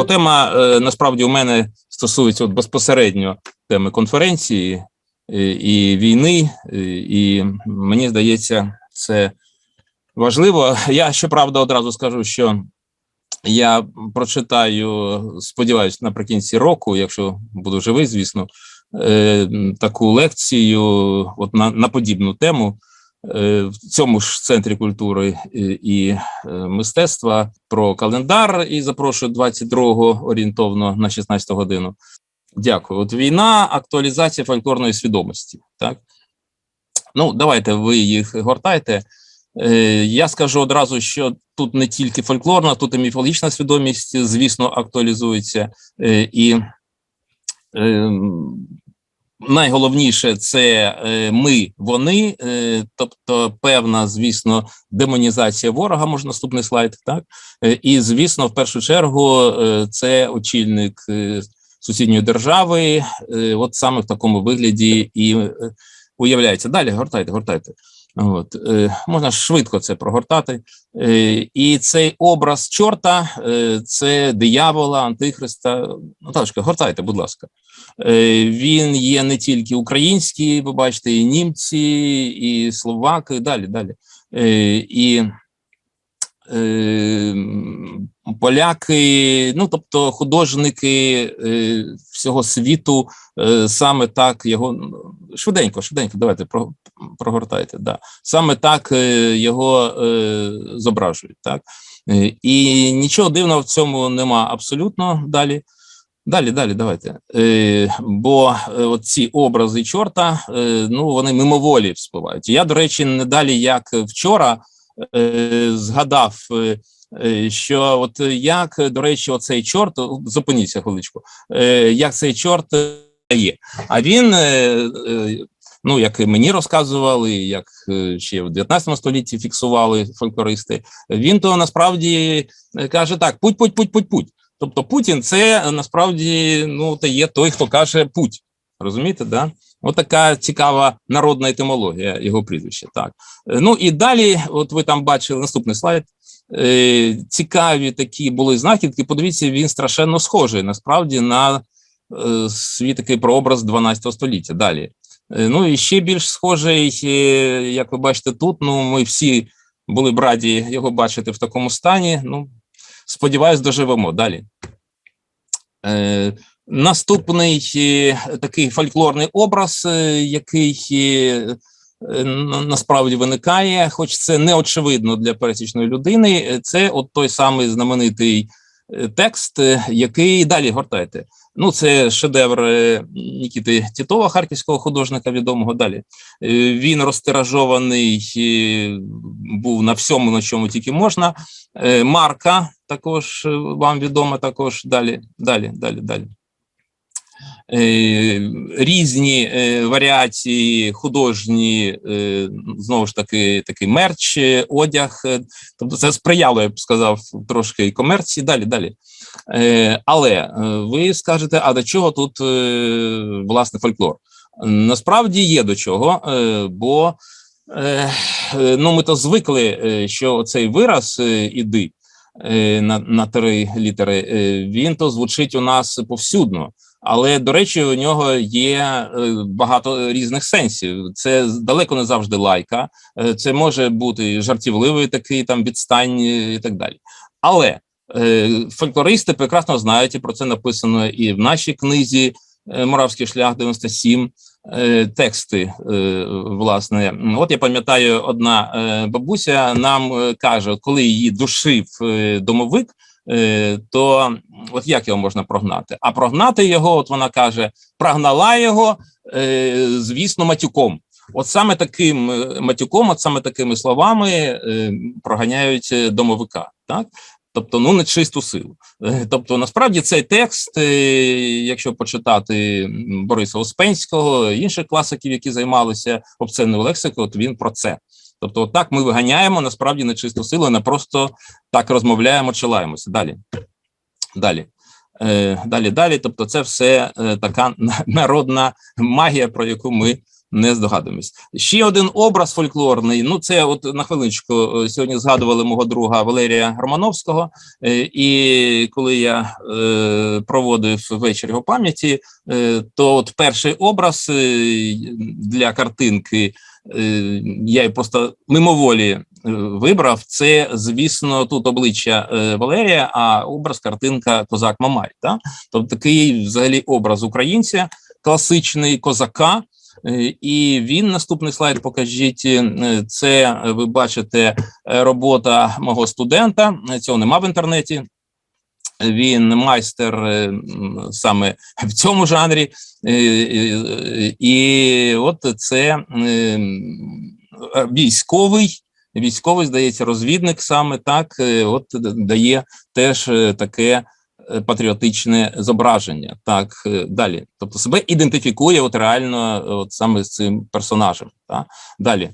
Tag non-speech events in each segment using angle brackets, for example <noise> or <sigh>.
Бо тема е, насправді у мене стосується от безпосередньо теми конференції е, і війни, е, і мені здається, це важливо. Я щоправда одразу скажу, що я прочитаю, сподіваюся, наприкінці року, якщо буду живий, звісно, таку лекцію от на, на подібну тему. Е, В цьому ж центрі культури і, і е, мистецтва про календар і запрошую 22-го орієнтовно на 16 годину. Дякую. От війна, актуалізація фольклорної свідомості. Так ну давайте ви їх гортайте. Е, я скажу одразу, що тут не тільки фольклорна, тут і міфологічна свідомість, звісно, актуалізується. Е, і е, найголовніше це е, ми, вони, е, тобто певна, звісно, демонізація ворога, може наступний слайд, так? Е, і, звісно, в першу чергу, це очільник сусідньої держави, от саме в такому вигляді і уявляється. Далі гортайте, гортайте. От, е, можна швидко це прогортати. Е, і цей образ чорта е, це диявола, антихриста. Наталочка, гортайте, будь ласка. Він є не тільки український, ви бачите, і німці, і словаки, і далі, далі. І поляки, ну тобто художники всього світу саме так його ну, швиденько, швиденько, давайте про, прогортайте. Да. Саме так е, його е, зображують. Так? Е, і нічого дивного в цьому нема абсолютно далі. Далі, далі, давайте. Е, бо е, ці образи чорта, е, ну вони мимоволі вспливають. Я, до речі, не далі як вчора е, згадав, що от як, до речі, оцей чорт, зупиніться хвиличку, як цей чорт є. А він, е, е, ну як і мені розказували, як е, ще в 19 столітті фіксували фольклористи, він то насправді каже так: путь, путь, путь, путь, путь. Тобто Путін це насправді ну та є той, хто каже путь. Розумієте, да? От така цікава народна етимологія його прізвища. Так ну і далі, от ви там бачили наступний слайд. Цікаві такі були знахідки. Подивіться, він страшенно схожий насправді на свій такий прообраз 12 століття. Далі. Ну і ще більш схожий, е, як ви бачите, тут. Ну, ми всі були б раді його бачити в такому стані. Ну, сподіваюсь, доживемо далі. Е, наступний е, такий фольклорний образ, е, який е, насправді виникає, хоч це не очевидно для пересічної людини. Це от той самий знаменитий текст, е, який далі гортайте. Ну, це шедевр е, Нікіти Тітова, харківського художника, відомого далі. Е, Він розтиражований е, був на всьому, на чому тільки можна. Е, Марка також е, вам відома, також далі, далі, далі, далі. Е, Різні е, варіації художні, е, знову ж таки, такий мерч, одяг. Тобто це сприяло, я б сказав, трошки і комерції. Далі, далі. Але ви скажете, а до чого тут власне фольклор? Насправді є до чого, бо ну, ми то звикли, що цей вираз іди на, на три літери, він то звучить у нас повсюдно. Але до речі, у нього є е, багато різних сенсів. Це далеко не завжди лайка, е, це може бути жартівливий такий там відстань е, і так далі. Але фольклористи прекрасно знають, і про це написано і в нашій книзі Моравський шлях 97. е, Тексти, власне, от я пам'ятаю, одна бабуся нам каже, коли її душив домовик, то от як його можна прогнати? А прогнати його, от вона каже, прогнала його, е, звісно, матюком. От саме таким е, матюком, от саме такими словами е, проганяють е, домовика. Так? Тобто, ну нечисту силу. Е, Тобто, насправді цей текст, е, якщо почитати Бориса Успенського, інших класиків, які займалися обсценною лексикою, от він про це. Тобто, так ми виганяємо насправді нечисту силу, не просто так розмовляємо, чилаємося. Далі. Далі. Е, Далі, далі. Тобто, це все е, така <laughs> народна магія, про яку ми не здогадуємось. Ще один образ фольклорний. Ну, це от на хвилиночку е, сьогодні згадували мого друга Валерія Романовського. І коли я проводив вечір його пам'яті, то от перший образ для картинки я просто мимоволі е, вибрав. Це, звісно, тут обличчя е, Валерія, а образ картинка Козак Мамай. Та? Тобто такий взагалі образ українця, класичний козака. Е, І він наступний слайд покажіть. е, Це е, ви бачите е, робота мого студента. Е, Цього нема в інтернеті. Він майстер е, саме в цьому жанрі, Е, е, і от це військовий. Військовий, здається, розвідник саме так, от дає теж таке патріотичне зображення. Так, далі. Тобто себе ідентифікує от реально от саме з цим персонажем. Так? Далі.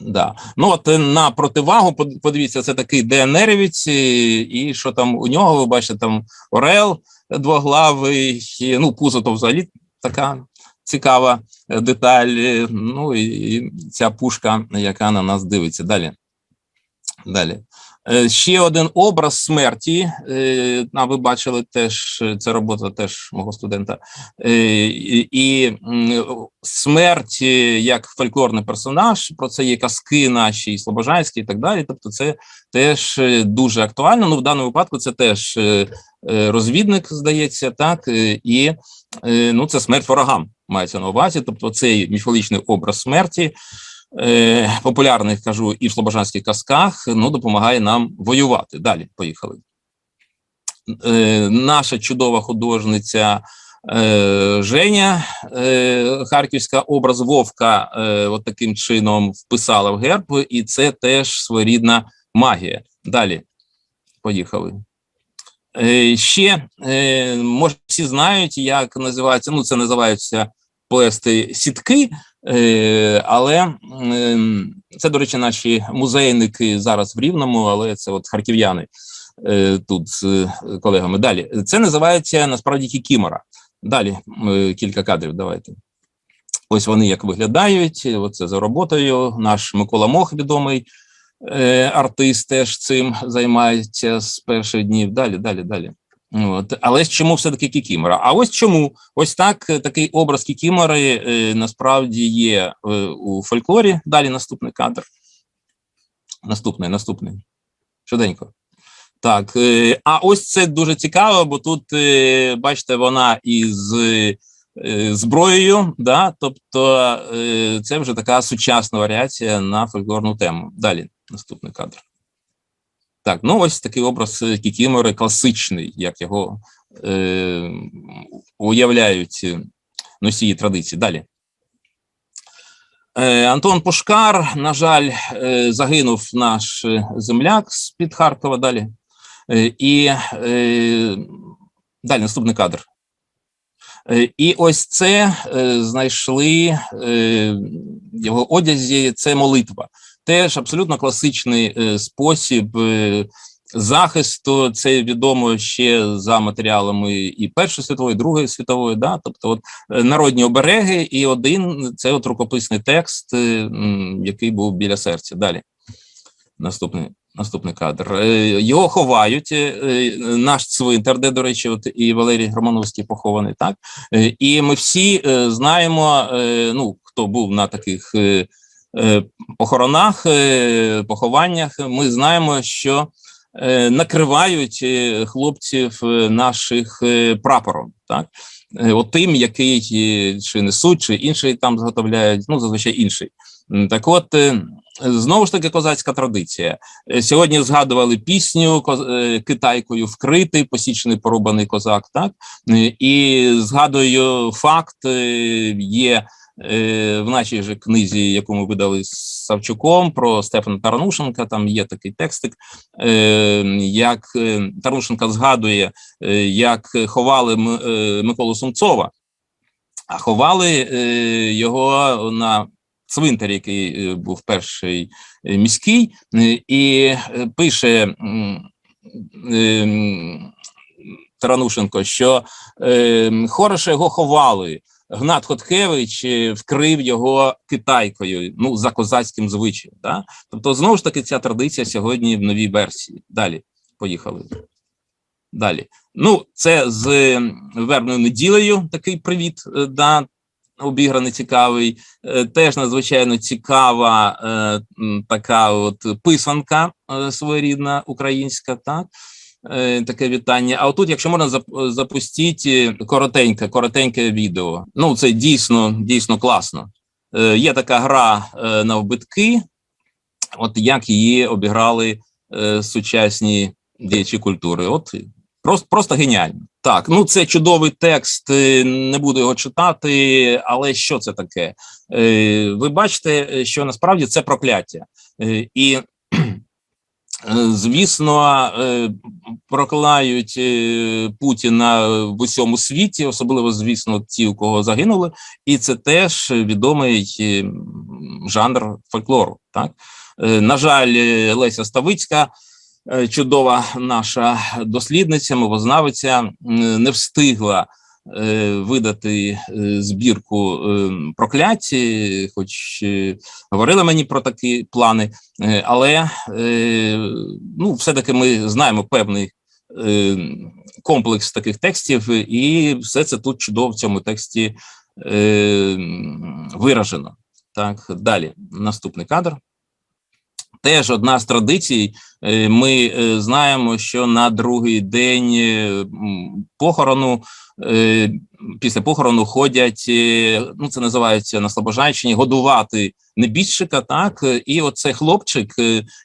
Да. Ну, от е, на противагу, подивіться, це такий ДНРівець, і, і що там у нього, ви бачите, там Орел двоглавий, ну, пузо то взагалі така цікава е, деталь. е, Ну і ця пушка, яка на нас дивиться. Далі. Далі. Е, Ще один образ смерті. е, А ви бачили теж це робота теж мого студента. Е, І, смерть як фольклорний персонаж. Про це є казки наші і Слобожанські і так далі. Тобто, це теж дуже актуально. Ну, в даному випадку це теж розвідник, здається, так і ну, це смерть ворогам мається на увазі. Тобто, цей міфологічний образ смерті е, популярних кажу і в слобожанських казках, ну допомагає нам воювати. Далі поїхали. Е, наша чудова художниця е, Женя Харківська образ Вовка от таким чином вписала в герб, і це теж своєрідна магія. Далі поїхали. Ще може всі знають, як називається. Ну, це називаються плести сітки. Е, але ем, це, до речі, наші музейники зараз в Рівному, але це от харків'яни е, тут з е, колегами. Далі це називається насправді кікімора. Далі кілька кадрів. Давайте. Ось вони як виглядають. Оце за роботою. Наш Микола Мох, відомий артист, теж цим займається з перших днів. Далі, далі, далі. От. Але чому все-таки Кікімора? А ось чому? Ось так е, такий образ Кікімори е, насправді є е, у фольклорі. Далі наступний кадр. Наступний, наступний. Швиденько. Так, е, а ось це дуже цікаво, бо тут, е, бачите, вона із е, зброєю, да? тобто е, це вже така сучасна варіація на фольклорну тему. Далі, наступний кадр. Так, ну ось такий образ е, Кікімори класичний, як його е, уявляють е, носії традиції. Далі. Е, Антон Пушкар, на жаль, е, загинув наш е, земляк з-під Харкова далі. Е, і е, далі наступний кадр. Е, І ось це е, знайшли е, його одязі. Це молитва. Теж абсолютно класичний е, спосіб е, захисту. Це відомо ще за матеріалами і Першої світової, і Другої світової. Да? Тобто, от е, народні обереги, і один це от рукописний текст, який був біля серця. Далі. Наступний. Наступний кадр. Його ховають. Наш цвинтар, де, до речі, от і Валерій Романовський похований, так? І ми всі знаємо, ну, хто був на таких похоронах, е, похованнях, ми знаємо, що е, накривають е, хлопців е, наших е, прапором, так? Е, От тим, який е, чи несуть, чи інший там зготовляють, ну, зазвичай інший. Так от, е, знову ж таки, козацька традиція. Е, Сьогодні згадували пісню е, китайкою вкритий, посічений порубаний козак. Так Е, і згадую факт, е, є е, в нашій же книзі, яку ми видали з Савчуком про Стефана Таранушенка. Там є такий текстик, е, як е, Таранушенка згадує, е, як ховали е, Миколу Сумцова, а ховали е, його на цвинтар, який е, був перший е, міський, е, і е, пише Таранушенко, що е, хороше його ховали. Гнат Хоткевич е, вкрив його китайкою, ну за козацьким звичаєм. Да? Тобто, знову ж таки, ця традиція сьогодні в новій версії. Далі поїхали. Далі. Ну, це з вербною неділею такий привіт, е, да, обіграний цікавий. Е, Теж надзвичайно цікава е, така от писанка е, своєрідна українська, так. Е, Таке вітання. А отут, якщо можна запустіть е, коротеньке, коротеньке відео. Ну, це дійсно, дійсно класно. Е, Є така гра на вбитки, от як її обіграли сучасні діячі культури. От просто, просто геніально. Так, ну це чудовий текст. Не буду його читати, але що це таке? Ви бачите, що насправді це прокляття. І Звісно, е, проклають е, Путіна в усьому світі, особливо, звісно, ті, у кого загинули, і це теж відомий е, жанр фольклору. Так на жаль, Леся Ставицька, чудова наша дослідниця, мовознавиця, не встигла видати е, збірку е, проклять, е, хоч е, говорила мені про такі плани. Е, Але е, ну, все-таки ми знаємо певний е, комплекс таких текстів, і все це тут чудово в цьому тексті е, виражено. Так, далі. Наступний кадр. Теж одна з традицій. е, Ми е, знаємо, що на другий день е, похорону після похорону ходять. Ну це називається на Слобожанщині годувати небіжчика. Так і оцей хлопчик.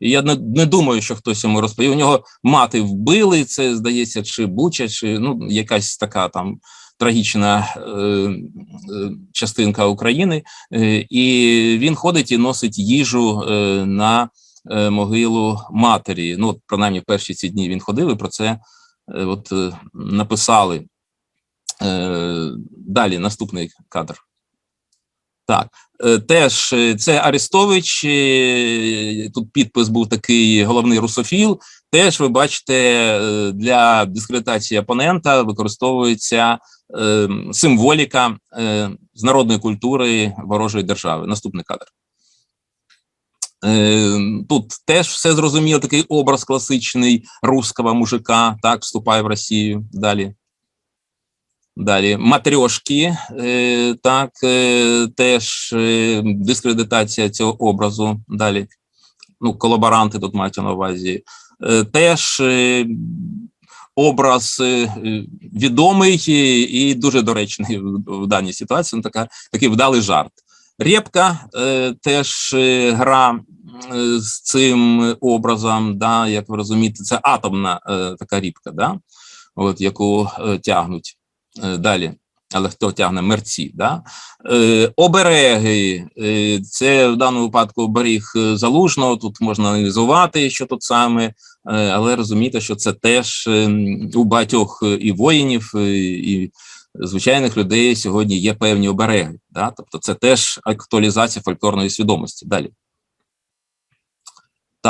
Я не, не думаю, що хтось йому розповів. У нього мати вбили. Це здається, чи Буча, чи ну якась така там. Трагічна е, е, частинка України, е, і він ходить і носить їжу на могилу матері. Ну, принаймні, перші ці дні він ходив і про це от, написали. Далі наступний кадр. Так, е, теж е, це Арестович. е, Тут підпис був такий головний русофіл. Теж ви бачите, для дискредитації опонента використовується символіка з народної культури ворожої держави. Наступний кадр. Тут теж все зрозуміло, такий образ класичний русского мужика, так, вступає в Росію. Далі. Далі матрьошки, е, так, е, теж е, дискредитація цього образу. Далі. Ну, колаборанти тут мають на увазі. Теж образ відомий і, дуже доречний в, даній ситуації. Ну, така, такий вдалий жарт. Рєпка е, теж гра з цим образом, да, як ви розумієте, це атомна така рібка, да, от, яку тягнуть далі. Але хто тягне мерці, да? Е, обереги, е, це в даному випадку оберіг е, залужного. Тут можна аналізувати, що тут саме, е, але розумієте, що це теж е, у багатьох е, і воїнів, е, і звичайних людей сьогодні є певні обереги. Да? Тобто це теж актуалізація фольклорної свідомості. Далі.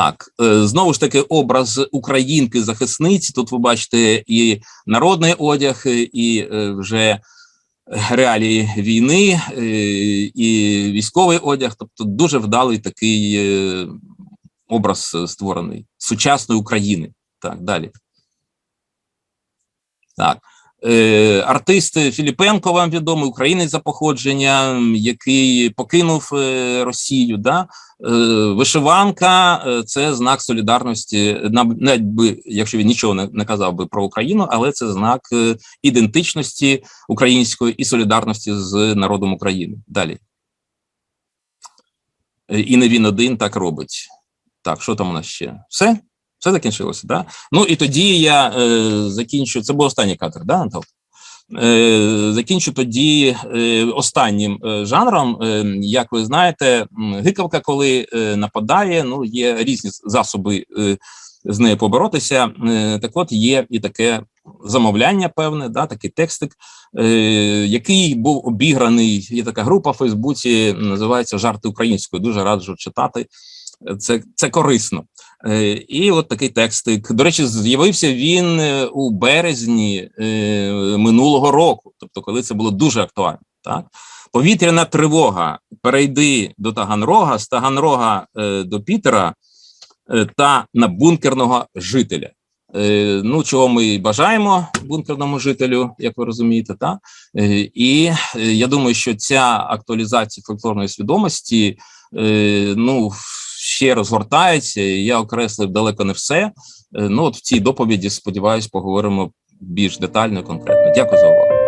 Так, е, знову ж таки, образ українки захисниці. Тут ви бачите і народний одяг, е, і е, вже реалії війни, і військовий одяг. Тобто, дуже вдалий такий образ створений сучасної України. Так, далі. Так. Е, артист Філіпенко, вам відомий, українець за походженням, який покинув е, Росію. Да? Е, вишиванка це знак солідарності, навіть би, якщо він нічого не, казав би про Україну, але це знак ідентичності української і солідарності з народом України. Далі. І не він один так робить. Так, що там у нас ще? Все? Все закінчилося, да? Ну і тоді я е, закінчу. Це був останній кадр, да, Антон? Е, закінчу тоді е, останнім е, жанром. Як ви знаєте, гикавка, коли нападає, ну є різні засоби з нею поборотися. Так от є і таке замовляння, певне, да, такий текстик, який був обіграний. Є така група в Фейсбуці, називається Жарти українською. Дуже раджу читати. Це, це корисно. Е, І от такий текстик. До речі, з'явився він е, у березні е, минулого року, тобто, коли це було дуже актуально. Так, повітряна тривога. Перейди до Таганрога, з Таганрога до Пітера та на бункерного жителя. Ну, чого ми бажаємо бункерному жителю, як ви розумієте, та і я думаю, що ця актуалізація фольклорної свідомості ну ще розгортається. Я окреслив далеко не все. Е, ну, от в цій доповіді, сподіваюсь, поговоримо більш детально і конкретно. Дякую за увагу.